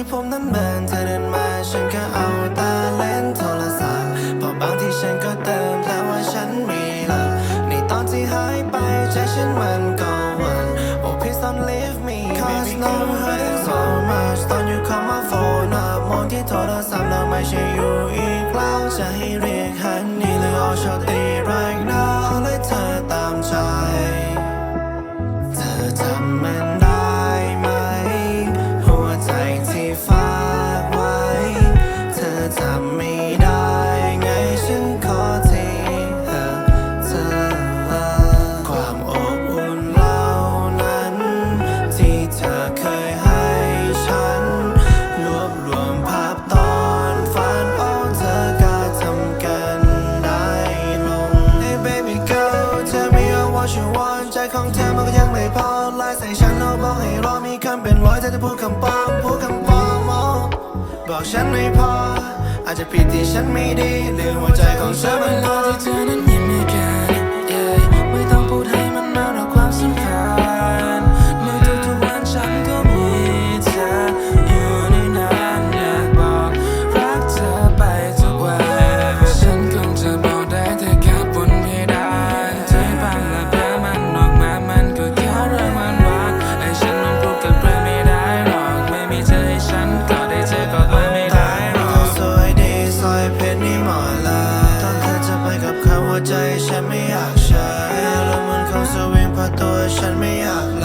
ที่ผมนั้นเบินเธอเดินมาฉันแค่เอาตาเล่นโทรศัพท์พอบางที่ฉันก็เติมแล้วว่าฉันมีลับในตอนที่หายไปใจฉันมันก็วัน Oh please don't leave me Cause no hurting so much ตอนอยู่ call my phone up มองที่โทรศัพท์แล้วไม่ใช่อยู่อีกแล้วจะให้เรียกฮันนี่หรือเอาช็อตตี ของเธอมันก็ยังไม่พอไล่ใส่ฉันเอาบอกให้รอมีคำเป็นร้อยเธอจะพูดคำปลอมพูดคำปลอมอ๋อบอกฉันไม่พอ อาจจะผิดที่ฉันไม่ดีหรือหัวใจของเธอมันพอที่เธอนั้นยิ้มให้กัน ใจฉันไม่อยากใช้ล้วมันคงสวิงพัดตัวฉันไม่อยาก